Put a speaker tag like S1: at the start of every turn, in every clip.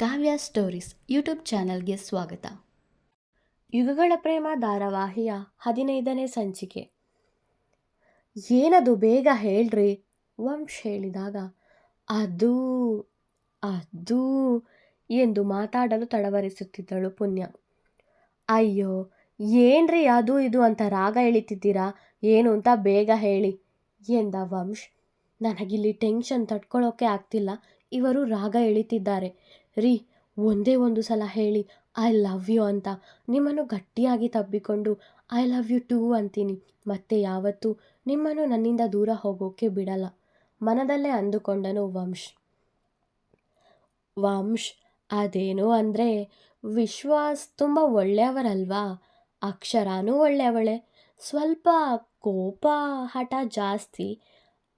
S1: ಕಾವ್ಯ stories YouTube ಚಾನಲ್ಗೆ ಸ್ವಾಗತ. ಯುಗಗಳ ಪ್ರೇಮ ಧಾರಾವಾಹಿಯ ಹದಿನೈದನೇ ಸಂಚಿಕೆ. ಏನದು ಬೇಗ ಹೇಳ್ರಿ? ವಂಶ್ ಹೇಳಿದಾಗ, ಅದು ಅದು ಎಂದು ಮಾತಾಡಲು ತಡವರಿಸುತ್ತಿದ್ದಳು ಪುಣ್ಯ. ಅಯ್ಯೋ, ಏನ್ರಿ ಅದು, ಇದು ಅಂತ ರಾಗ ಎಳಿತಿದ್ದೀರಾ? ಏನು ಅಂತ ಬೇಗ ಹೇಳಿ ಎಂದ ವಂಶ್. ನನಗಿಲ್ಲಿ ಟೆನ್ಷನ್ ತಡ್ಕೊಳ್ಳೋಕೆ ಆಗ್ತಿಲ್ಲ. ಇವರು ರಾಗ ಎಳಿತಿದ್ದಾರೆ. ರೀ, ಒಂದೇ ಒಂದು ಸಲ ಹೇಳಿ, ಐ ಲವ್ ಯು ಅಂತ. ನಿಮ್ಮನ್ನು ಗಟ್ಟಿಯಾಗಿ ತಬ್ಬಿಕೊಂಡು, ಐ ಲವ್ ಯು ಟೂ ಅಂತೀನಿ. ಮತ್ತೆ ಯಾವತ್ತೂ ನಿಮ್ಮನ್ನು ನನ್ನಿಂದ ದೂರ ಹೋಗೋಕೆ ಬಿಡಲ್ಲ. ಮನದಲ್ಲೇ ಅಂದುಕೊಂಡನು ವಂಶ್. ವಂಶ್, ಅದೇನು ಅಂದರೆ, ವಿಶ್ವಾಸ್ ತುಂಬ ಒಳ್ಳೆಯವರಲ್ವಾ? ಅಕ್ಷರಾನೂ ಒಳ್ಳೆಯವಳೆ. ಸ್ವಲ್ಪ ಕೋಪ, ಹಠ ಜಾಸ್ತಿ.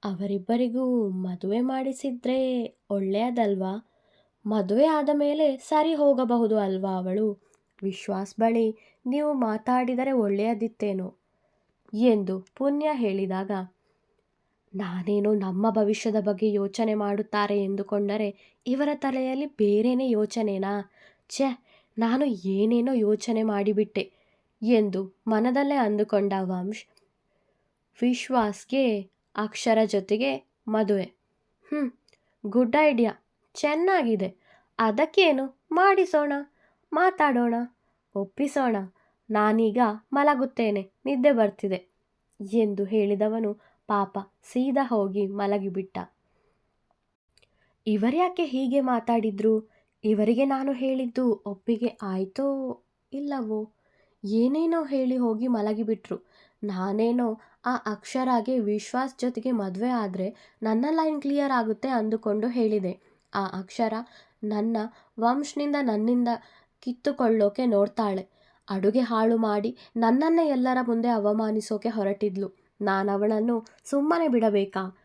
S1: ಅವರಿಬ್ಬರಿಗೂ ಮದುವೆ ಮಾಡಿಸಿದ್ರೆ ಒಳ್ಳೆಯದಲ್ವಾ? ಮದುವೆ ಆದ ಮೇಲೆ ಸರಿ ಹೋಗಬಹುದು ಅಲ್ವಾ ಅವಳು? ವಿಶ್ವಾಸ್ ಬಳಿ ನೀವು ಮಾತಾಡಿದರೆ ಒಳ್ಳೆಯದಿತ್ತೇನೋ? ಎಂದು ಪುಣ್ಯ ಹೇಳಿದಾಗ, ನಾನೇನೋ ನಮ್ಮ ಭವಿಷ್ಯದ ಬಗ್ಗೆ ಯೋಚನೆ ಮಾಡುತ್ತಾರೆ ಎಂದುಕೊಂಡರೆ ಇವರ ತಲೆಯಲ್ಲಿ ಬೇರೇನೆ ಯೋಚನೆನಾ? ಛೆ, ನಾನು ಏನೇನೋ ಯೋಚನೆ ಮಾಡಿಬಿಟ್ಟೆ ಎಂದು ಮನದಲ್ಲೇ ಅಂದುಕೊಂಡ ವಂಶ್ ವಿಶ್ವಾಸ್ಗೆ ಅಕ್ಷರ ಜೊತೆಗೆ ಮದುವೆ. ಹ್ಞೂ ಗುಡ್ ಐಡಿಯಾ, ಚೆನ್ನಾಗಿದೆ. ಅದಕ್ಕೇನು? ಮಾಡಿಸೋಣ, ಮಾತಾಡೋಣ, ಒಪ್ಪಿಸೋಣ. ನಾನೀಗ ಮಲಗುತ್ತೇನೆ, ನಿದ್ದೆ ಬರ್ತಿದೆ ಎಂದು ಹೇಳಿದವನು ಪಾಪ ಸೀದಾ ಹೋಗಿ ಮಲಗಿಬಿಟ್ಟ. ಇವರ್ಯಾಕೆ ಹೀಗೆ ಮಾತಾಡಿದ್ರು? ಇವರಿಗೆ ನಾನು ಹೇಳಿದ್ದು ಒಪ್ಪಿಗೆ ಆಯಿತೋ ಇಲ್ಲವೋ? ಏನೇನೋ ಹೇಳಿ ಹೋಗಿ ಮಲಗಿಬಿಟ್ರು. ನಾನೇನೋ ಆ ಅಕ್ಷರಾಗೆ ವಿಶ್ವಾಸ್ ಜೊತೆಗೆ ಮದುವೆ ಆದರೆ ನನ್ನ ಲೈನ್ ಕ್ಲಿಯರ್ ಆಗುತ್ತೆ ಅಂದುಕೊಂಡು ಹೇಳಿದೆ. ಆ ಅಕ್ಷರ ನನ್ನ ವಂಶ್ನಿಂದ ನನ್ನಿಂದ ಕಿತ್ತುಕೊಳ್ಳೋಕೆ ನೋಡ್ತಾಳೆ. ಅಡುಗೆ ಹಾಳು ಮಾಡಿ ನನ್ನನ್ನೇ ಎಲ್ಲರ ಮುಂದೆ ಅವಮಾನಿಸೋಕೆ ಹೊರಟಿದ್ಲು. ನಾನು ಅವಳನ್ನು ಸುಮ್ಮನೆ ಬಿಡಬೇಕಾ?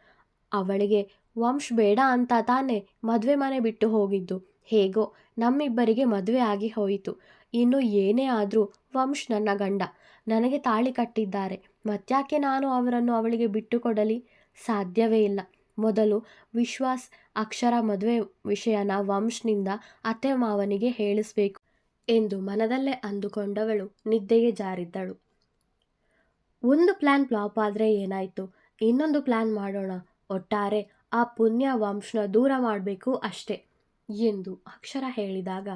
S1: ಅವಳಿಗೆ ವಂಶ್ ಬೇಡ ಅಂತ ತಾನೇ ಮದುವೆ ಮನೆ ಬಿಟ್ಟು ಹೋಗಿದ್ದು. ಹೇಗೋ ನಮ್ಮಿಬ್ಬರಿಗೆ ಮದುವೆ ಆಗಿ ಹೋಯಿತು. ಇನ್ನು ಏನೇ ಆದರೂ ವಂಶ್ ನನ್ನ ಗಂಡ. ನನಗೆ ತಾಳಿ ಕಟ್ಟಿದ್ದಾರೆ. ಮತ್ತ್ಯಾಕೆ ನಾನು ಅವರನ್ನು ಅವಳಿಗೆ ಬಿಟ್ಟು ಕೊಡಲಿ? ಸಾಧ್ಯವೇ ಇಲ್ಲ. ಮೊದಲು ವಿಶ್ವಾಸ್ ಅಕ್ಷರ ಮದುವೆ ವಿಷಯನ ವಂಶ್ನಿಂದ ಅತ್ತೆ ಮಾವನಿಗೆ ಹೇಳಿಸ್ಬೇಕು ಎಂದು ಮನದಲ್ಲೇ ಅಂದುಕೊಂಡವಳು ನಿದ್ದೆಗೆ ಜಾರಿದ್ದಳು. ಒಂದು ಪ್ಲ್ಯಾನ್ ಫ್ಲಾಪ್ ಆದರೆ ಏನಾಯಿತು? ಇನ್ನೊಂದು ಪ್ಲ್ಯಾನ್ ಮಾಡೋಣ. ಒಟ್ಟಾರೆ ಆ ಪುಣ್ಯ ವಂಶನ ದೂರ ಮಾಡಬೇಕು ಅಷ್ಟೇ ಎಂದು ಅಕ್ಷರ ಹೇಳಿದಾಗ,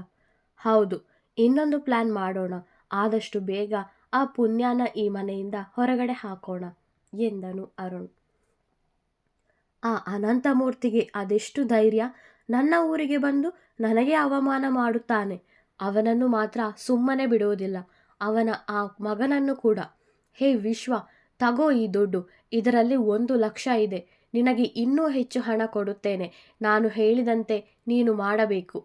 S1: ಹೌದು, ಇನ್ನೊಂದು ಪ್ಲ್ಯಾನ್ ಮಾಡೋಣ. ಆದಷ್ಟು ಬೇಗ ಆ ಪುಣ್ಯನ ಈ ಮನೆಯಿಂದ ಹೊರಗಡೆ ಹಾಕೋಣ ಎಂದನು ಅರುಣ್. ಆ ಅನಂತಮೂರ್ತಿಗೆ ಅದೆಷ್ಟು ಧೈರ್ಯ? ನನ್ನ ಊರಿಗೆ ಬಂದು ನನಗೆ ಅವಮಾನ ಮಾಡುತ್ತಾನೆ. ಅವನನ್ನು ಮಾತ್ರ ಸುಮ್ಮನೆ ಬಿಡುವುದಿಲ್ಲ. ಅವನ ಆ ಮಗನನ್ನು ಕೂಡ. ಹೇ ವಿಶ್ವ, ತಗೋ ಈ ದುಡ್ಡು. ಇದರಲ್ಲಿ ಒಂದು ಲಕ್ಷ ಇದೆ. ನಿನಗೆ ಇನ್ನೂ ಹೆಚ್ಚು ಹಣ ಕೊಡುತ್ತೇನೆ. ನಾನು ಹೇಳಿದಂತೆ ನೀನು ಮಾಡಬೇಕು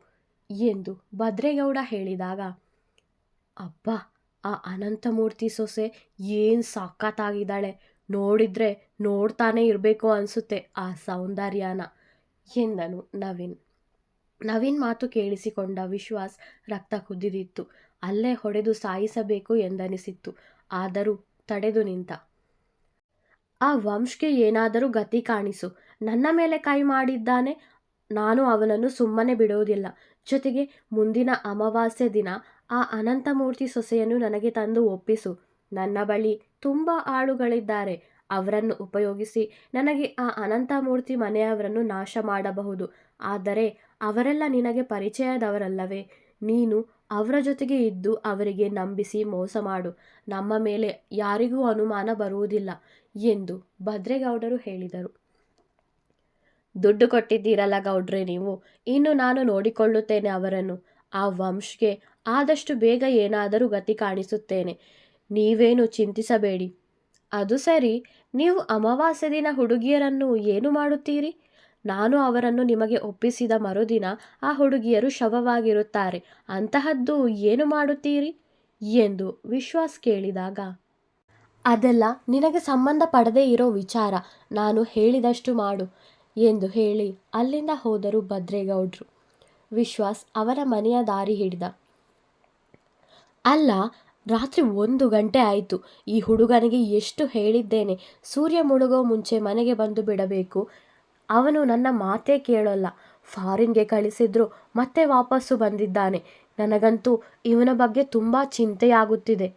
S1: ಎಂದು ಭದ್ರೇಗೌಡ ಹೇಳಿದಾಗ, ಅಬ್ಬಾ, ಆ ಅನಂತಮೂರ್ತಿ ಸೊಸೆ ಏನು ಸಾಕತ್ತಾಗಿದ್ದಾಳೆ ನೋಡಿದ್ರೆ ನೋಡ್ತಾನೆ ಇರಬೇಕು ಅನಿಸುತ್ತೆ ಆ ಸೌಂದರ್ಯನ. ಎಂದನು ನವೀನ್? ನವೀನ್ ಮಾತು ಕೇಳಿಸಿಕೊಂಡ ವಿಶ್ವಾಸ್ ರಕ್ತ ಕುದಿದಿತ್ತು. ಅಲ್ಲೇ ಹೊಡೆದು ಸಾಯಿಸಬೇಕು ಎಂದನಿಸಿತ್ತು. ಆದರೂ ತಡೆದು ನಿಂತ. ಆ ವಂಶ್ಗೆ ಏನಾದರೂ ಗತಿ ಕಾಣಿಸು. ನನ್ನ ಮೇಲೆ ಕೈ ಮಾಡಿದ್ದಾನೆ. ನಾನು ಅವನನ್ನು ಸುಮ್ಮನೆ ಬಿಡೋದಿಲ್ಲ. ಜೊತೆಗೆ ಮುಂದಿನ ಅಮಾವಾಸ್ಯೆ ದಿನ ಆ ಅನಂತಮೂರ್ತಿ ಸೊಸೆಯನ್ನು ನನಗೆ ತಂದು ಒಪ್ಪಿಸು. ನನ್ನ ಬಳಿ ತುಂಬ ಆಳುಗಳಿದ್ದಾರೆ. ಅವರನ್ನು ಉಪಯೋಗಿಸಿ ನನಗೆ ಆ ಅನಂತಮೂರ್ತಿ ಮನೆಯವರನ್ನು ನಾಶ ಮಾಡಬಹುದು. ಆದರೆ ಅವರೆಲ್ಲ ನಿನಗೆ ಪರಿಚಯದವರಲ್ಲವೇ? ನೀನು ಅವರ ಜೊತೆಗೆ ಇದ್ದು ಅವರಿಗೆ ನಂಬಿಸಿ ಮೋಸ ಮಾಡು. ನಮ್ಮ ಮೇಲೆ ಯಾರಿಗೂ ಅನುಮಾನ ಬರುವುದಿಲ್ಲ ಎಂದು ಭದ್ರೇಗೌಡರು ಹೇಳಿದರು. ದುಡ್ಡು ಕೊಟ್ಟಿದ್ದೀರಲ್ಲ ಗೌಡ್ರೆ ನೀವು? ಇನ್ನು ನಾನು ನೋಡಿಕೊಳ್ಳುತ್ತೇನೆ ಅವರನ್ನು. ಆ ವಂಶ್ಗೆ ಆದಷ್ಟು ಬೇಗ ಏನಾದರೂ ಗತಿ ಕಾಣಿಸುತ್ತೇನೆ. ನೀವೇನು ಚಿಂತಿಸಬೇಡಿ. ಅದು ಸರಿ, ನೀವು ಅಮಾವಾಸ್ಯೆ ದಿನ ಹುಡುಗಿಯರನ್ನು ಏನು ಮಾಡುತ್ತೀರಿ? ನಾನು ಅವರನ್ನು ನಿಮಗೆ ಒಪ್ಪಿಸಿದ ಮರುದಿನ ಆ ಹುಡುಗಿಯರು ಶವವಾಗಿರುತ್ತಾರೆ. ಅಂತಹದ್ದು ಏನು ಮಾಡುತ್ತೀರಿ? ಎಂದು ವಿಶ್ವಾಸ್ ಕೇಳಿದಾಗ, ಅದೆಲ್ಲ ನಿನಗೆ ಸಂಬಂಧ ಪಡದೇ ಇರೋ ವಿಚಾರ, ನಾನು ಹೇಳಿದಷ್ಟು ಮಾಡು, ಎಂದು ಹೇಳಿ ಅಲ್ಲಿಂದ ಹೋದರು ಭದ್ರೇಗೌಡ್ರು. ವಿಶ್ವಾಸ್ ಅವರ ಮನೆಯ ದಾರಿ ಹಿಡಿದ. ಅಲ್ಲ ರಾತ್ರಿ ಒಂದು ಗಂಟೆ ಆಯಿತು. ಈ ಹುಡುಗನಿಗೆ ಎಷ್ಟು ಹೇಳಿದ್ದೇನೆ. ಸೂರ್ಯ ಮುಳುಗೋ ಮುಂಚೆ ಮನೆಗೆ ಬಂದು ಬಿಡಬೇಕು. ಅವನು ನನ್ನ ಮಾತೇ ಕೇಳೋಲ್ಲ. ಫಾರಿನ್ಗೆ ಕಳಿಸಿದ್ರು ಮತ್ತೆ ವಾಪಸ್ಸು ಬಂದಿದ್ದಾನೆ. ನನಗಂತೂ ಇವನ ಬಗ್ಗೆ ತುಂಬ ಚಿಂತೆಯಾಗುತ್ತಿದೆ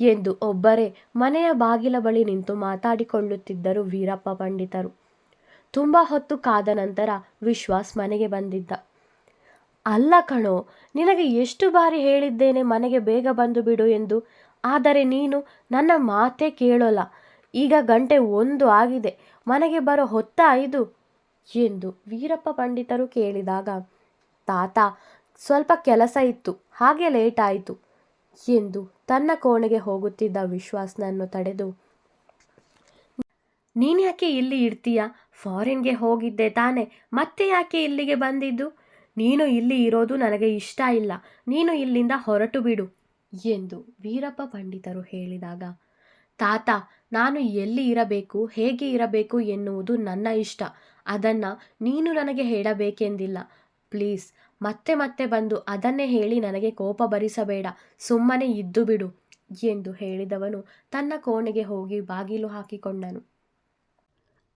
S1: ಎಂದು ಒಬ್ಬರೇ ಮನೆಯ ಬಾಗಿಲ ಬಳಿ ನಿಂತು ಮಾತಾಡಿಕೊಳ್ಳುತ್ತಿದ್ದರು ವೀರಪ್ಪ ಪಂಡಿತರು. ತುಂಬ ಹೊತ್ತು ಕಾದ ನಂತರ ವಿಶ್ವಾಸ್ ಮನೆಗೆ ಬಂದಿದ್ದ. ಅಲ್ಲ ಕಣೋ, ನಿನಗೆ ಎಷ್ಟು ಬಾರಿ ಹೇಳಿದ್ದೇನೆ ಮನೆಗೆ ಬೇಗ ಬಂದು ಬಿಡು ಎಂದು. ಆದರೆ ನೀನು ನನ್ನ ಮಾತೇ ಕೇಳೋಲ್ಲ. ಈಗ ಗಂಟೆ ಒಂದು ಆಗಿದೆ, ಮನೆಗೆ ಬರೋ ಹೊತ್ತಾಯಿದು ಎಂದು ವೀರಪ್ಪ ಪಂಡಿತರು ಕೇಳಿದಾಗ, ತಾತ, ಸ್ವಲ್ಪ ಕೆಲಸ ಇತ್ತು, ಹಾಗೆ ಲೇಟ್ ಆಯಿತು ಎಂದು ತನ್ನ ಕೋಣೆಗೆ ಹೋಗುತ್ತಿದ್ದ ವಿಶ್ವಾಸ್ನನ್ನು ತಡೆದು ನೀನು ಯಾಕೆ ಇಲ್ಲಿ ಇರ್ತೀಯ? ಫಾರಿನ್ಗೆ ಹೋಗಿದ್ದೆ ತಾನೆ, ಮತ್ತೆ ಯಾಕೆ ಇಲ್ಲಿಗೆ ಬಂದಿದ್ದು? ನೀನು ಇಲ್ಲಿ ಇರೋದು ನನಗೆ ಇಷ್ಟ ಇಲ್ಲ. ನೀನು ಇಲ್ಲಿಂದ ಹೊರಟು ಬಿಡು ಎಂದು ವೀರಪ್ಪ ಪಂಡಿತರು ಹೇಳಿದಾಗ, ತಾತ, ನಾನು ಎಲ್ಲಿ ಇರಬೇಕು, ಹೇಗೆ ಇರಬೇಕು ಎನ್ನುವುದು ನನ್ನ ಇಷ್ಟ. ಅದನ್ನು ನೀನು ನನಗೆ ಹೇಳಬೇಕೆಂದಿಲ್ಲ. ಪ್ಲೀಸ್, ಮತ್ತೆ ಮತ್ತೆ ಬಂದು ಅದನ್ನೇ ಹೇಳಿ ನನಗೆ ಕೋಪ ಭರಿಸಬೇಡ ಸುಮ್ಮನೆ ಇದ್ದು ಬಿಡು ಎಂದು ಹೇಳಿದವನು ತನ್ನ ಕೋಣೆಗೆ ಹೋಗಿ ಬಾಗಿಲು ಹಾಕಿಕೊಂಡನು.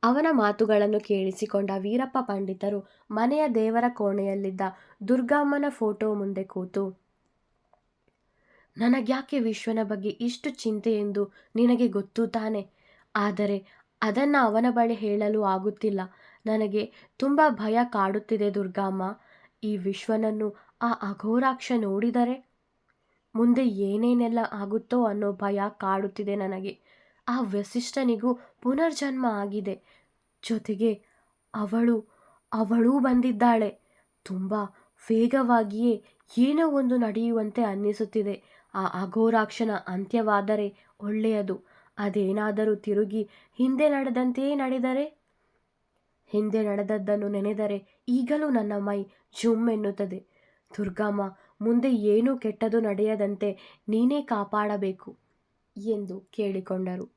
S1: ಅವನ ಮಾತುಗಳನ್ನು ಕೇಳಿಸಿಕೊಂಡ ವೀರಪ್ಪ ಪಂಡಿತರು ಮನೆಯ ದೇವರ ಕೋಣೆಯಲ್ಲಿದ್ದ ದುರ್ಗಮ್ಮನ ಫೋಟೋ ಮುಂದೆ ಕೂತು, ನನಗ್ಯಾಕೆ ವಿಶ್ವನ ಬಗ್ಗೆ ಇಷ್ಟು ಚಿಂತೆ ಎಂದು ನಿನಗೆ ಗೊತ್ತು ತಾನೆ? ಆದರೆ ಅದನ್ನು ಅವನ ಬಳಿ ಹೇಳಲು ಆಗುತ್ತಿಲ್ಲ. ನನಗೆ ತುಂಬ ಭಯ ಕಾಡುತ್ತಿದೆ ದುರ್ಗಮ್ಮ. ಈ ವಿಶ್ವನನ್ನು ಆ ಅಘೋರಾಕ್ಷ ನೋಡಿದರೆ ಮುಂದೆ ಏನೇನೆಲ್ಲ ಆಗುತ್ತೋ ಅನ್ನೋ ಭಯ ಕಾಡುತ್ತಿದೆ ನನಗೆ. ಆ ವಸಿಷ್ಠನಿಗೂ ಪುನರ್ಜನ್ಮ ಆಗಿದೆ. ಜೊತೆಗೆ ಅವಳು, ಅವಳೂ ಬಂದಿದ್ದಾಳೆ. ತುಂಬ ವೇಗವಾಗಿಯೇ ಏನೋ ಒಂದು ನಡೆಯುವಂತೆ ಅನ್ನಿಸುತ್ತಿದೆ. ಆ ಅಘೋರಾಕ್ಷನ ಅಂತ್ಯವಾದರೆ ಒಳ್ಳೆಯದು. ಅದೇನಾದರೂ ತಿರುಗಿ ಹಿಂದೆ ನಡೆದಂತೆಯೇ ನಡೆದರೆ? ಹಿಂದೆ ನಡೆದದ್ದನ್ನು ನೆನೆದರೆ ಈಗಲೂ ನನ್ನ ಮೈ ಜುಮ್ ಎನ್ನುತ್ತದೆ. ದುರ್ಗಮ್ಮ, ಮುಂದೆ ಏನೂ ಕೆಟ್ಟದು ನಡೆಯದಂತೆ ನೀನೇ ಕಾಪಾಡಬೇಕು. ಎಂದು ಕೇಳಿಕೊಂಡರು.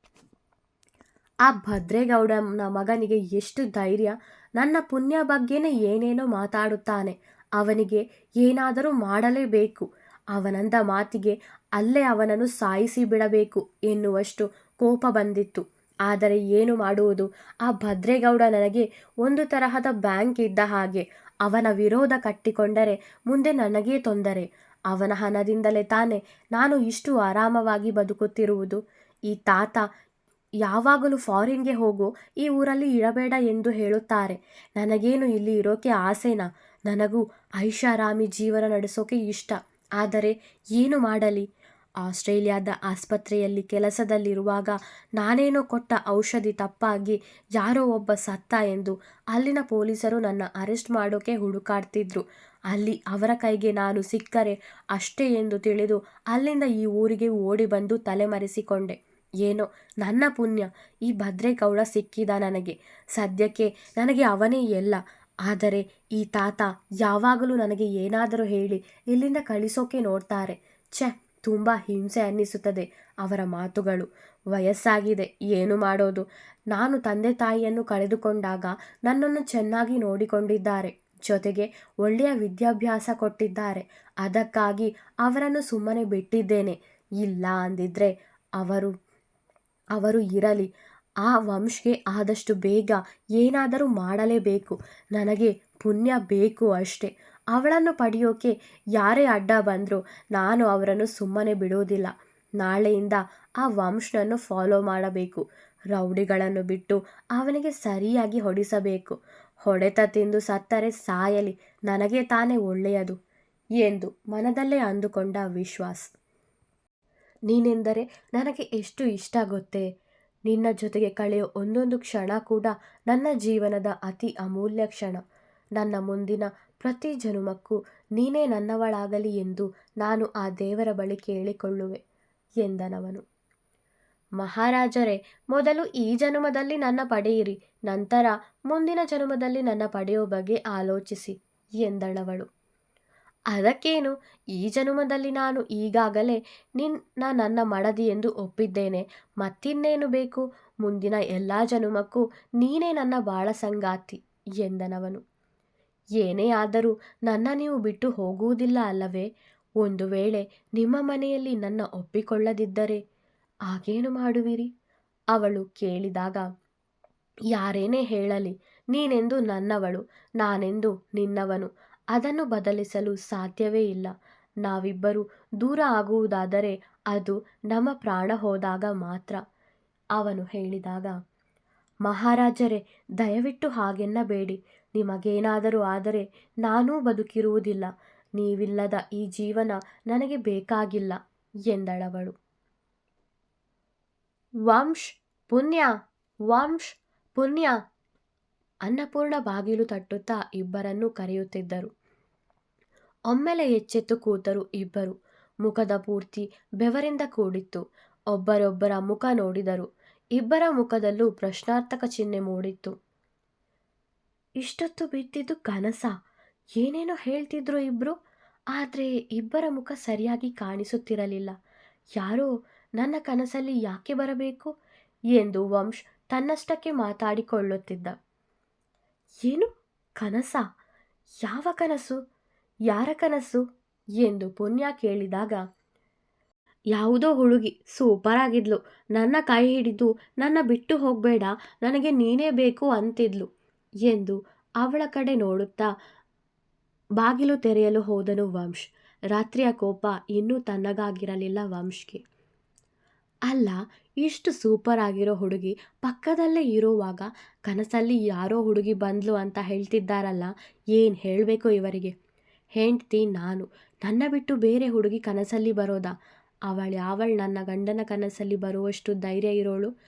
S1: ಆ ಭದ್ರೇಗೌಡನ ಮಗನಿಗೆ ಎಷ್ಟು ಧೈರ್ಯ. ನನ್ನ ಪುಣ್ಯ ಬಗ್ಗೆನೇ ಏನೇನೋ ಮಾತಾಡುತ್ತಾನೆ. ಅವನಿಗೆ ಏನಾದರೂ ಮಾಡಲೇಬೇಕು. ಅವನಂದ ಮಾತಿಗೆ ಅಲ್ಲೇ ಅವನನ್ನು ಸಾಯಿಸಿ ಬಿಡಬೇಕು ಎನ್ನುವಷ್ಟು ಕೋಪ ಬಂದಿತ್ತು. ಆದರೆ ಏನು ಮಾಡುವುದು? ಆ ಭದ್ರೇಗೌಡ ನನಗೆ ಒಂದು ತರಹದ ಬ್ಯಾಂಕ್ ಇದ್ದ ಹಾಗೆ ಅವನ ವಿರೋಧ ಕಟ್ಟಿಕೊಂಡರೆ ಮುಂದೆ ನನಗೇ ತೊಂದರೆ. ಅವನ ಹಣದಿಂದಲೇ ತಾನೇ ನಾನು ಇಷ್ಟು ಆರಾಮವಾಗಿ ಬದುಕುತ್ತಿರುವುದು. ಈ ತಾತ ಯಾವಾಗಲೂ ಫಾರಿನ್ಗೆ ಹೋಗು, ಈ ಊರಲ್ಲಿ ಇರಬೇಡ ಎಂದು ಹೇಳುತ್ತಾರೆ. ನನಗೇನು ಇಲ್ಲಿ ಇರೋಕೆ ಆಸೆನಾ? ನನಗೂ ಐಷಾರಾಮಿ ಜೀವನ ನಡೆಸೋಕೆ ಇಷ್ಟ. ಆದರೆ ಏನು ಮಾಡಲಿ? ಆಸ್ಟ್ರೇಲಿಯಾದ ಆಸ್ಪತ್ರೆಯಲ್ಲಿ ಕೆಲಸದಲ್ಲಿರುವಾಗ ನಾನೇನೋ ಕೊಟ್ಟ ಔಷಧಿ ತಪ್ಪಾಗಿ ಯಾರೋ ಒಬ್ಬ ಸತ್ತ ಎಂದು ಅಲ್ಲಿನ ಪೊಲೀಸರು ನನ್ನ ಅರೆಸ್ಟ್ ಮಾಡೋಕೆ ಹುಡುಕಾಡ್ತಿದ್ರು. ಅಲ್ಲಿ ಅವರ ಕೈಗೆ ನಾನು ಸಿಕ್ಕರೆ ಅಷ್ಟೇ ಎಂದು ತಿಳಿದು ಅಲ್ಲಿಂದ ಈ ಊರಿಗೆ ಓಡಿ ಬಂದು ತಲೆಮರೆಸಿಕೊಂಡೆ. ಏನೋ ನನ್ನ ಪುಣ್ಯ, ಈ ಭದ್ರೇಗೌಡ ಸಿಕ್ಕಿದ ನನಗೆ. ಸದ್ಯಕ್ಕೆ ನನಗೆ ಅವನೇ ಎಲ್ಲ ಆದರೆ ಈ ತಾತ ಯಾವಾಗಲೂ ನನಗೆ ಏನಾದರೂ ಹೇಳಿ ಇಲ್ಲಿಂದ ಕಳಿಸೋಕೆ ನೋಡ್ತಾರೆ. ಛೆ, ತುಂಬ ಹಿಂಸೆ ಅನ್ನಿಸುತ್ತದೆ ಅವರ ಮಾತುಗಳು. ವಯಸ್ಸಾಗಿದೆ, ಏನು ಮಾಡೋದು? ನಾನು ತಂದೆ ತಾಯಿಯನ್ನು ಕಳೆದುಕೊಂಡಾಗ ನನ್ನನ್ನು ಚೆನ್ನಾಗಿ ನೋಡಿಕೊಂಡಿದ್ದಾರೆ. ಜೊತೆಗೆ ಒಳ್ಳೆಯ ವಿದ್ಯಾಭ್ಯಾಸ ಕೊಟ್ಟಿದ್ದಾರೆ. ಅದಕ್ಕಾಗಿ ಅವರನ್ನು ಸುಮ್ಮನೆ ಬಿಟ್ಟಿದ್ದೇನೆ. ಇಲ್ಲ ಅಂದಿದ್ರೆ ಅವರು ಅವರು ಇರಲಿ. ಆ ವಂಶ್ಗೆ ಆದಷ್ಟು ಬೇಗ ಏನಾದರೂ ಮಾಡಲೇಬೇಕು. ನನಗೆ ಪುಣ್ಯ ಬೇಕು ಅಷ್ಟೆ. ಅವಳನ್ನು ಪಡೆಯೋಕೆ ಯಾರೇ ಅಡ್ಡ ಬಂದರೂ ನಾನು ಅವರನ್ನು ಸುಮ್ಮನೆ ಬಿಡುವುದಿಲ್ಲ ನಾಳೆಯಿಂದ ಆ ವಂಶನನ್ನು ಫಾಲೋ ಮಾಡಬೇಕು. ರೌಡಿಗಳನ್ನು ಬಿಟ್ಟು ಅವನಿಗೆ ಸರಿಯಾಗಿ ಹೊಡಿಸಬೇಕು. ಹೊಡೆತ ತಿಂದು ಸತ್ತರೆ ಸಾಯಲಿ, ನನಗೆ ತಾನೇ ಒಳ್ಳೆಯದು ಎಂದು ಮನದಲ್ಲೇ ಅಂದುಕೊಂಡ ವಿಶ್ವಾಸ್. ನೀನೆಂದರೆ ನನಗೆ ಎಷ್ಟು ಇಷ್ಟ ಗೊತ್ತೇ? ನಿನ್ನ ಜೊತೆಗೆ ಕಳೆಯೋ ಒಂದೊಂದು ಕ್ಷಣ ಕೂಡ ನನ್ನ ಜೀವನದ ಅತಿ ಅಮೂಲ್ಯ ಕ್ಷಣ. ನನ್ನ ಮುಂದಿನ ಪ್ರತಿ ಜನುಮಕ್ಕೂ ನೀನೇ ನನ್ನವಳಾಗಲಿ ಎಂದು ನಾನು ಆ ದೇವರ ಬಳಿ ಕೇಳಿಕೊಳ್ಳುವೆ ಎಂದನವನು. ಮಹಾರಾಜರೇ, ಮೊದಲು ಈ ಜನುಮದಲ್ಲಿ ನನ್ನ ಪಡೆಯಿರಿ, ನಂತರ ಮುಂದಿನ ಜನುಮದಲ್ಲಿ ನನ್ನ ಪಡೆಯುವ ಬಗ್ಗೆ ಆಲೋಚಿಸಿ, ಎಂದಳವಳು. ಅದಕ್ಕೇನು, ಈ ಜನುಮದಲ್ಲಿ ನಾನು ಈಗಾಗಲೇ ನಿನ್ನ ನನ್ನ ಮಡದಿ ಎಂದು ಒಪ್ಪಿದ್ದೇನೆ, ಮತ್ತಿನ್ನೇನು ಬೇಕು? ಮುಂದಿನ ಎಲ್ಲ ಜನುಮಕ್ಕೂ ನೀನೇ ನನ್ನ ಬಾಳ ಸಂಗಾತಿ, ಎಂದನವನು. ಏನೇ ಆದರೂ ನನ್ನ ನೀವು ಬಿಟ್ಟು ಹೋಗುವುದಿಲ್ಲ ಅಲ್ಲವೇ? ಒಂದು ವೇಳೆ ನಿಮ್ಮ ಮನೆಯಲ್ಲಿ ನನ್ನ ಒಪ್ಪಿಕೊಳ್ಳದಿದ್ದರೆ ಆಗೇನು ಮಾಡುವಿರಿ? ಅವಳು ಕೇಳಿದಾಗ, ಯಾರೇನೇ ಹೇಳಲಿ, ನೀನೆಂದು ನನ್ನವಳು, ನಾನೆಂದು ನಿನ್ನವನು, ಅದನ್ನು ಬದಲಿಸಲು ಸಾಧ್ಯವೇ ಇಲ್ಲ. ನಾವಿಬ್ಬರು ದೂರ ಆಗುವುದಾದರೆ ಅದು ನಮ್ಮ ಪ್ರಾಣ ಹೋದಾಗ ಮಾತ್ರ. ಅವನು ಹೇಳಿದಾಗ, ಮಹಾರಾಜರೇ, ದಯವಿಟ್ಟು ಹಾಗೆನ್ನಬೇಡಿ. ನಿಮಗೇನಾದರೂ ಆದರೆ ನಾನೂ ಬದುಕಿರುವುದಿಲ್ಲ. ನೀವಿಲ್ಲದ ಈ ಜೀವನ ನನಗೆ ಬೇಕಾಗಿಲ್ಲ, ಎಂದಳವಳು. ವಂಶ್ ಪುಣ್ಯ ವಂಶ್ ಪುಣ್ಯ ಅನ್ನಪೂರ್ಣ ಬಾಗಿಲು ತಟ್ಟುತ್ತಾ ಇಬ್ಬರನ್ನು ಕರೆಯುತ್ತಿದ್ದರು. ಒಮ್ಮೆಲೆ ಎಚ್ಚೆತ್ತು ಕೂತರು ಇಬ್ಬರು. ಮುಖದ ಪೂರ್ತಿ ಬೆವರಿಂದ ಕೂಡಿತ್ತು. ಒಬ್ಬರೊಬ್ಬರ ಮುಖ ನೋಡಿದರು. ಇಬ್ಬರ ಮುಖದಲ್ಲೂ ಪ್ರಶ್ನಾರ್ಥಕ ಚಿಹ್ನೆ ಮೂಡಿತ್ತು. ಇಷ್ಟೊತ್ತು ಬಿದ್ದಿದ್ದು ಕನಸ? ಏನೇನೋ ಹೇಳ್ತಿದ್ರು ಇಬ್ರು? ಆದರೆ ಇಬ್ಬರ ಮುಖ ಸರಿಯಾಗಿ ಕಾಣಿಸುತ್ತಿರಲಿಲ್ಲ. ಯಾರೋ ನನ್ನ ಕನಸಲ್ಲಿ ಯಾಕೆ ಬರಬೇಕು? ಎಂದು ವಂಶ್ ತನ್ನಷ್ಟಕ್ಕೆ ಮಾತಾಡಿಕೊಳ್ಳುತ್ತಿದ್ದ. ಏನು? ಕನಸ? ಯಾವ ಕನಸು? ಯಾರ ಕನಸು? ಎಂದು ಪುಣ್ಯ ಕೇಳಿದಾಗ, ಯಾವುದೋ ಹುಡುಗಿ ಸೂಪರ್ ಆಗಿದ್ಲು. ನನ್ನ ಕೈ ಹಿಡಿದು, ನನ್ನ ಬಿಟ್ಟು ಹೋಗಬೇಡ, ನನಗೆ ನೀನೇ ಬೇಕು ಅಂತಿದ್ಲು ಎಂದು ಅವಳ ಕಡೆ ನೋಡುತ್ತಾ ಬಾಗಿಲು ತೆರೆಯಲು ಹೋದನು ವಂಶ್. ರಾತ್ರಿಯ ಕೋಪ ಇನ್ನೂ ತನ್ನಗಾಗಿರಲಿಲ್ಲ ವಂಶ್ಗೆ. ಅಲ್ಲ, ಇಷ್ಟು ಸೂಪರ್ ಆಗಿರೋ ಹುಡುಗಿ ಪಕ್ಕದಲ್ಲೇ ಇರುವಾಗ ಕನಸಲ್ಲಿ ಯಾರೋ ಹುಡುಗಿ ಬಂದ್ಲು ಅಂತ ಹೇಳ್ತಿದ್ದಾರಲ್ಲ, ಏನು ಹೇಳಬೇಕು ಇವರಿಗೆ? ಹೆಂಡ್ತಿ ನಾನು, ನನ್ನ ಬಿಟ್ಟು ಬೇರೆ ಹುಡುಗಿ ಕನಸಲ್ಲಿ ಬರೋದಾ? ಅವಳು ಯಾವಳು ನನ್ನ ಗಂಡನ ಕನಸಲ್ಲಿ ಬರುವಷ್ಟು ಧೈರ್ಯ ಇರೋಳು?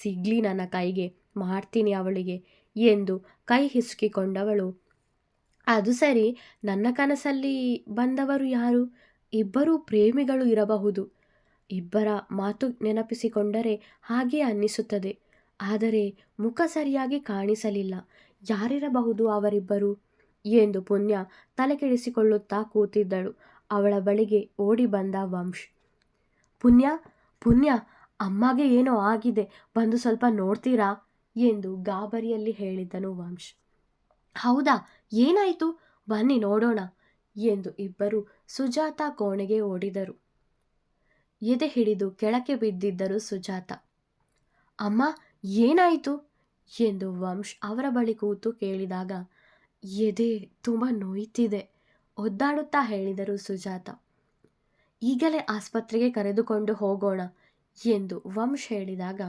S1: ಸಿಗ್ಲಿ ನನ್ನ ಕೈಗೆ, ಮಾಡ್ತೀನಿ ಅವಳಿಗೆ ಎಂದು ಕೈ ಹಿಸುಕಿಕೊಂಡವಳು. ಅದು ಸರಿ, ನನ್ನ ಕನಸಲ್ಲಿ ಬಂದವರು ಯಾರು? ಇಬ್ಬರೂ ಪ್ರೇಮಿಗಳು ಇರಬಹುದು. ಇಬ್ಬರ ಮಾತು ನೆನಪಿಸಿಕೊಂಡರೆ ಹಾಗೆ ಅನ್ನಿಸುತ್ತದೆ. ಆದರೆ ಮುಖ ಸರಿಯಾಗಿ ಕಾಣಿಸಲಿಲ್ಲ. ಯಾರಿರಬಹುದು ಅವರಿಬ್ಬರು? ಎಂದು ಪುಣ್ಯ ತಲೆಕೆಡಿಸಿಕೊಳ್ಳುತ್ತಾ ಕೂತಿದ್ದಳು. ಅವಳ ಬಳಿಗೆ ಓಡಿ ಬಂದ ವಂಶ್. ಪುಣ್ಯ ಪುಣ್ಯ, ಅಮ್ಮಗೆ ಏನೋ ಆಗಿದೆ. ಬಂದು ಸ್ವಲ್ಪ ನೋಡ್ತೀರಾ? ಎಂದು ಗಾಬರಿಯಲ್ಲಿ ಹೇಳಿದ್ದನು ವಂಶ್. ಹೌದಾ? ಏನಾಯಿತು? ಬನ್ನಿ ನೋಡೋಣ, ಎಂದು ಇಬ್ಬರು ಸುಜಾತ ಕೋಣೆಗೆ ಓಡಿದರು. ಎದೆ ಹಿಡಿದು ಕೆಳಕ್ಕೆ ಬಿದ್ದಿದ್ದರು ಸುಜಾತ. ಅಮ್ಮ, ಏನಾಯಿತು? ಎಂದು ವಂಶ್ ಅವರ ಬಳಿ ಕೂತು ಕೇಳಿದಾಗ, ಎದೆ ತುಂಬ ನೋಯ್ತಿದೆ, ಒದ್ದಾಡುತ್ತಾ ಹೇಳಿದರು ಸುಜಾತ. ಈಗಲೇ ಆಸ್ಪತ್ರೆಗೆ ಕರೆದುಕೊಂಡು ಹೋಗೋಣ, ಎಂದು ವಂಶ್ ಹೇಳಿದಾಗ,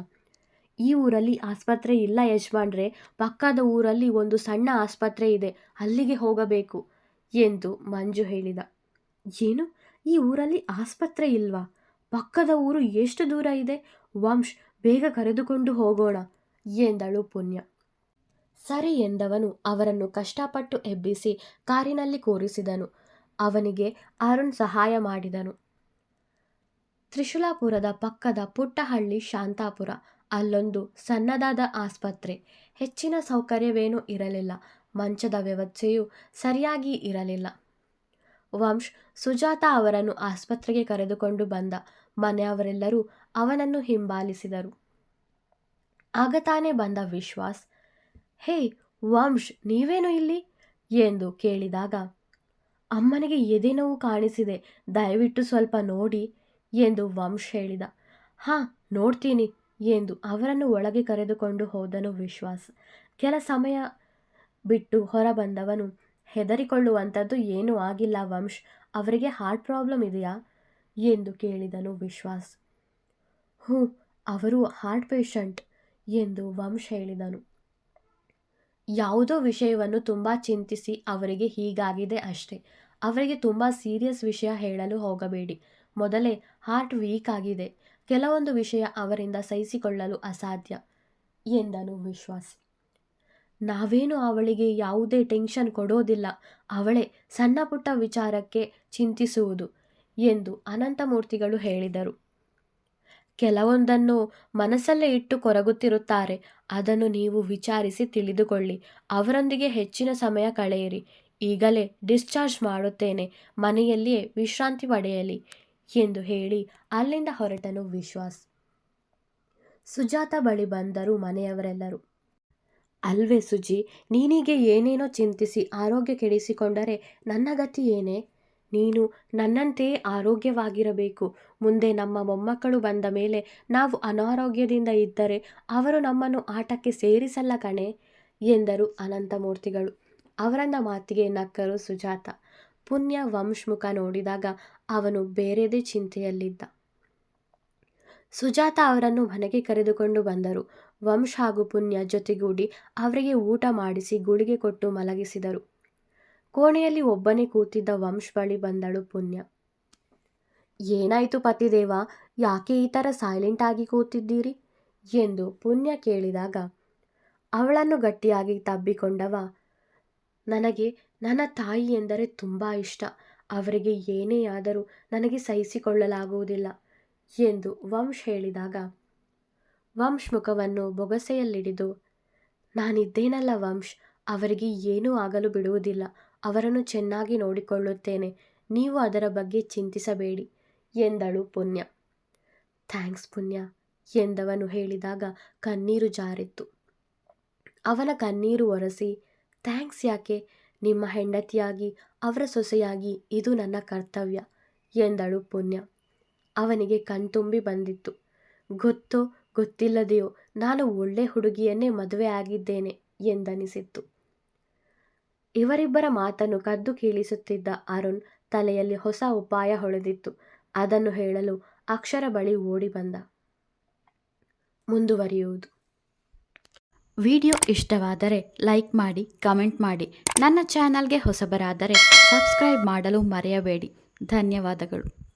S1: ಈ ಊರಲ್ಲಿ ಆಸ್ಪತ್ರೆ ಇಲ್ಲ ಯಜಮಾನ್ರೆ, ಪಕ್ಕದ ಊರಲ್ಲಿ ಒಂದು ಸಣ್ಣ ಆಸ್ಪತ್ರೆ ಇದೆ, ಅಲ್ಲಿಗೆ ಹೋಗಬೇಕು, ಎಂದು ಮಂಜು ಹೇಳಿದ. ಏನು? ಈ ಊರಲ್ಲಿ ಆಸ್ಪತ್ರೆ ಇಲ್ವಾ? ಪಕ್ಕದ ಊರು ಎಷ್ಟು ದೂರ ಇದೆ? ವಂಶ್, ಬೇಗ ಕರೆದುಕೊಂಡು ಹೋಗೋಣ ಎಂದಳು ಪುಣ್ಯ. ಸರಿ ಎಂದವನು ಅವರನ್ನು ಕಷ್ಟಪಟ್ಟು ಎಬ್ಬಿಸಿ ಕಾರಿನಲ್ಲಿ ಕೂರಿಸಿದನು. ಅವನಿಗೆ ಅರುಣ್ ಸಹಾಯ ಮಾಡಿದನು. ತ್ರಿಶೂಲಾಪುರದ ಪಕ್ಕದ ಪುಟ್ಟಹಳ್ಳಿ ಶಾಂತಾಪುರ, ಅಲ್ಲೊಂದು ಸಣ್ಣದಾದ ಆಸ್ಪತ್ರೆ. ಹೆಚ್ಚಿನ ಸೌಕರ್ಯವೇನೂ ಇರಲಿಲ್ಲ. ಮಂಚದ ವ್ಯವಸ್ಥೆಯೂ ಸರಿಯಾಗಿ ಇರಲಿಲ್ಲ. ವಂಶ್ ಸುಜಾತ ಅವರನ್ನು ಆಸ್ಪತ್ರೆಗೆ ಕರೆದುಕೊಂಡು ಬಂದ ಮನೆಯವರೆಲ್ಲರೂ ಅವನನ್ನು ಹಿಂಬಾಲಿಸಿದರು. ಆಗ ತಾನೇ ಬಂದ ವಿಶ್ವಾಸ್, ಹೇ ವಂಶ್, ನೀವೇನು ಇಲ್ಲಿ? ಎಂದು ಕೇಳಿದಾಗ, ಅಮ್ಮನಿಗೆ ಎದೆನೋವು ಕಾಣಿಸಿದೆ, ದಯವಿಟ್ಟು ಸ್ವಲ್ಪ ನೋಡಿ ಎಂದು ವಂಶ್ ಹೇಳಿದ. ಹಾಂ, ನೋಡ್ತೀನಿ ಎಂದು ಅವರನ್ನು ಒಳಗೆ ಕರೆದುಕೊಂಡು ಹೋದನು ವಿಶ್ವಾಸ್. ಕೆಲ ಸಮಯ ಬಿಟ್ಟು ಹೊರಬಂದವನು ಹೆದರಿಕೊಳ್ಳುವಂಥದ್ದು ಏನೂ ಆಗಿಲ್ಲ ವಂಶ್. ಅವರಿಗೆ ಹಾರ್ಟ್ ಪ್ರಾಬ್ಲಮ್ ಇದೆಯಾ? ಎಂದು ಕೇಳಿದನು ವಿಶ್ವಾಸ್. ಹ್ಞೂ, ಅವರು ಹಾರ್ಟ್ ಪೇಷಂಟ್ ಎಂದು ವಂಶ್ ಹೇಳಿದನು. ಯಾವುದೋ ವಿಷಯವನ್ನು ತುಂಬ ಚಿಂತಿಸಿ ಅವರಿಗೆ ಹೀಗಾಗಿದೆ ಅಷ್ಟೇ. ಅವರಿಗೆ ತುಂಬ ಸೀರಿಯಸ್ ವಿಷಯ ಹೇಳಲು ಹೋಗಬೇಡಿ. ಮೊದಲೇ ಹಾರ್ಟ್ ವೀಕ್ ಆಗಿದೆ. ಕೆಲವೊಂದು ವಿಷಯ ಅವರಿಂದ ಸಹಿಸಿಕೊಳ್ಳಲು ಅಸಾಧ್ಯ ಎಂದನು ವಿಶ್ವಾಸ್. ನಾವೇನು ಅವಳಿಗೆ ಯಾವುದೇ ಟೆನ್ಷನ್ ಕೊಡೋದಿಲ್ಲ. ಅವಳೇ ಸಣ್ಣ ಪುಟ್ಟ ವಿಚಾರಕ್ಕೆ ಚಿಂತಿಸುವುದು ಎಂದು ಅನಂತಮೂರ್ತಿಗಳು ಹೇಳಿದರು. ಕೆಲವೊಂದನ್ನು ಮನಸ್ಸಲ್ಲೇ ಇಟ್ಟು ಕೊರಗುತ್ತಿರುತ್ತಾರೆ. ಅದನ್ನು ನೀವು ವಿಚಾರಿಸಿ ತಿಳಿದುಕೊಳ್ಳಿ. ಅವರೊಂದಿಗೆ ಹೆಚ್ಚಿನ ಸಮಯ ಕಳೆಯಿರಿ. ಈಗಲೇ ಡಿಸ್ಚಾರ್ಜ್ ಮಾಡುತ್ತೇನೆ. ಮನೆಯಲ್ಲಿಯೇ ವಿಶ್ರಾಂತಿ ಪಡೆಯಲಿ ಎಂದು ಹೇಳಿ ಅಲ್ಲಿಂದ ಹೊರಟನು ವಿಶ್ವಾಸ್. ಸುಜಾತ ಬಳಿ ಬಂದರು ಮನೆಯವರೆಲ್ಲರೂ. ಅಲ್ವೇ ಸುಜಿ, ನೀನಿಗೆ ಏನೇನೋ ಚಿಂತಿಸಿ ಆರೋಗ್ಯ ಕೆಡಿಸಿಕೊಂಡರೆ ನನ್ನ ಗತಿ ಏನೇ? ನೀನು ನನ್ನಂತೆಯೇ ಆರೋಗ್ಯವಾಗಿರಬೇಕು. ಮುಂದೆ ನಮ್ಮ ಮೊಮ್ಮಕ್ಕಳು ಬಂದ ಮೇಲೆ ನಾವು ಅನಾರೋಗ್ಯದಿಂದ ಇದ್ದರೆ ಅವರು ನಮ್ಮನ್ನು ಆಟಕ್ಕೆ ಸೇರಿಸಲ್ಲ ಕಣೆ, ಎಂದರು ಅನಂತಮೂರ್ತಿಗಳು. ಅವರನ್ನ ಮಾತಿಗೆ ನಕ್ಕರು ಸುಜಾತ. ಪುಣ್ಯ ವಂಶ್ ಮುಖ ನೋಡಿದಾಗ ಅವನು ಬೇರೆದೇ ಚಿಂತೆಯಲ್ಲಿದ್ದ. ಸುಜಾತ ಅವರನ್ನು ಮನೆಗೆ ಕರೆದುಕೊಂಡು ಬಂದರು. ವಂಶ್ ಹಾಗೂ ಪುಣ್ಯ ಜೊತೆಗೂಡಿ ಅವರಿಗೆ ಊಟ ಮಾಡಿಸಿ ಗುಳಿಗೆ ಕೊಟ್ಟು ಮಲಗಿಸಿದರು. ಕೋಣೆಯಲ್ಲಿ ಒಬ್ಬನೇ ಕೂತಿದ್ದ ವಂಶ್ ಬಳಿ ಬಂದಳು ಪುಣ್ಯ. ಏನಾಯಿತು ಪತಿದೇವ? ಯಾಕೆ ಈ ಥರ ಸೈಲೆಂಟ್ ಆಗಿ ಕೂತಿದ್ದೀರಿ? ಎಂದು ಪುಣ್ಯ ಕೇಳಿದಾಗ, ಅವಳನ್ನು ಗಟ್ಟಿಯಾಗಿ ತಬ್ಬಿಕೊಂಡವ, ನನಗೆ ನನ್ನ ತಾಯಿ ಎಂದರೆ ತುಂಬ ಇಷ್ಟ. ಅವರಿಗೆ ಏನೇ ಆದರೂ ನನಗೆ ಸಹಿಸಿಕೊಳ್ಳಲಾಗುವುದಿಲ್ಲ ಎಂದು ವಂಶ್ ಹೇಳಿದಾಗ ವಂಶ್ ಮುಖವನ್ನು ಬೊಗಸೆಯಲ್ಲಿಡಿದು, ನಾನಿದ್ದೇನಲ್ಲ ವಂಶ್, ಅವರಿಗೆ ಏನೂ ಆಗಲು ಬಿಡುವುದಿಲ್ಲ, ಅವರನ್ನು ಚೆನ್ನಾಗಿ ನೋಡಿಕೊಳ್ಳುತ್ತೇನೆ, ನೀವು ಅದರ ಬಗ್ಗೆ ಚಿಂತಿಸಬೇಡಿ, ಎಂದಳು ಪುಣ್ಯ. ಥ್ಯಾಂಕ್ಸ್ ಪುಣ್ಯ, ಎಂದವನು ಹೇಳಿದಾಗ ಕಣ್ಣೀರು ಜಾರಿತ್ತು. ಅವನ ಕಣ್ಣೀರು ಒರೆಸಿ, ಥ್ಯಾಂಕ್ಸ್ ಯಾಕೆ, ನಿಮ್ಮ ಹೆಂಡತಿಯಾಗಿ, ಅವರ ಸೊಸೆಯಾಗಿ ಇದು ನನ್ನ ಕರ್ತವ್ಯ, ಎಂದಳು ಪುಣ್ಯ. ಅವನಿಗೆ ಕಣ್ತುಂಬಿ ಬಂದಿತ್ತು. ಗೊತ್ತೋ ಗೊತ್ತಿಲ್ಲದೆಯೋ ನಾನು ಒಳ್ಳೆ ಹುಡುಗಿಯನ್ನೇ ಮದುವೆ ಆಗಿದ್ದೇನೆ ಎಂದನಿಸಿತ್ತು. ಇವರಿಬ್ಬರ ಮಾತನ್ನು ಕದ್ದು ಕೀಳಿಸುತ್ತಿದ್ದ ಅರುಣ್ ತಲೆಯಲ್ಲಿ ಹೊಸ ಉಪಾಯ ಹೊಳೆದಿತ್ತು. ಅದನ್ನು ಹೇಳಲು ಅಕ್ಷರ ಬಳಿ ಓಡಿ ಬಂದ. ಮುಂದುವರಿಯುವುದು.
S2: ವಿಡಿಯೋ ಇಷ್ಟವಾದರೆ ಲೈಕ್ ಮಾಡಿ, ಕಮೆಂಟ್ ಮಾಡಿ. ನನ್ನ ಚಾನಲ್ಗೆ ಹೊಸಬರಾದರೆ ಸಬ್ಸ್ಕ್ರೈಬ್ ಮಾಡಲು ಮರೆಯಬೇಡಿ. ಧನ್ಯವಾದಗಳು.